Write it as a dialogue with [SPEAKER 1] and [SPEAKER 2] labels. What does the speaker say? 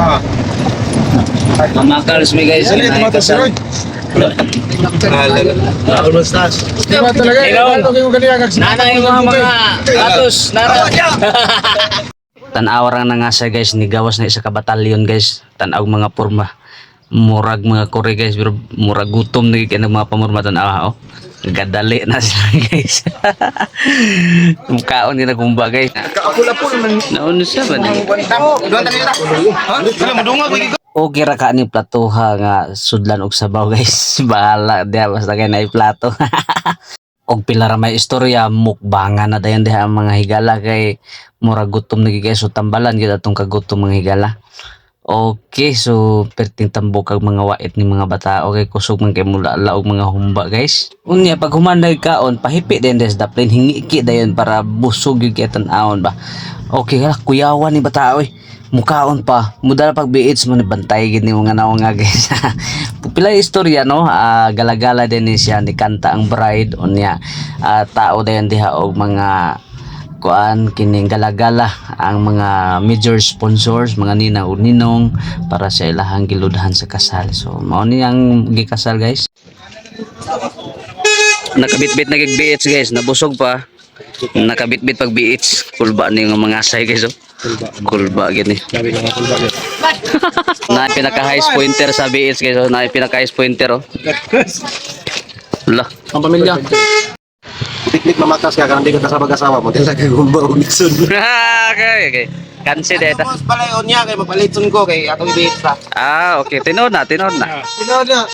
[SPEAKER 1] Ah.
[SPEAKER 2] Mamakals mi guys.
[SPEAKER 1] Dali, tumatas si Roy. Diba talaga?
[SPEAKER 2] Ikaw.
[SPEAKER 1] Ano kayo ganyan?
[SPEAKER 2] Nanay mga mga atos, nara. Tanaw ra na nga siya guys, ni gawas na isa ka batalyon guys. Tanaw mga porma. Murag mga kore guys, pero murag gutom na mga pamurma tanaw oh. Gadali na sila guys. Mukhaon nila kumba guys.
[SPEAKER 1] Kaapul-apul man.
[SPEAKER 2] Naon siya ba?
[SPEAKER 1] na.
[SPEAKER 2] Okay ra ka ni platoha nga sudlan og sabaw guys. Bahala diha basta kay naay plato. og pila ra may istorya mukbangan na dayon diha ang mga higala kay mura gutom na gigay so tambalan gyud atong kagutom mga higala. Okay, so perting tambok kag mga wait ni mga bata. Okay, kusog man kay mula og mga humba guys. Unya pag humanay kaon pahipi din des daplin hingi ki dayon para busog gyud kay tan-awon ba. Okay, hala kuyawan ni bata oy mukaon pa mudala pag biits mo ni bantay gid ni mga naong nga guys pila istorya no Ah, galagala din ni siya ni kanta ang bride unya ah, tao dayon diha og mga kuan kining galagala ang mga major sponsors mga ninang ug ninong para sa ilahang giludhan sa kasal. So mao ni ang gikasal guys. Nakabitbit na gig biits guys. Nabusog pa. Nakabitbit pag biits kulba ni nga mga asay guys oh. Kulba gini. Na pinaka highest pointer sa BS guys oh. na pinaka highest pointer oh. Wala.
[SPEAKER 1] Ang pamilya. Piknik mamatas ka, kaya hindi ka kasama-kasama mo. Tila kay gumba o nixon.
[SPEAKER 2] okay, okay. Cancel data.
[SPEAKER 1] Tapos pala yun niya, kay mapalitson ko, kay atong ibig sa.
[SPEAKER 2] Ah, okay. Tinood na, tinood na.
[SPEAKER 1] Sino na?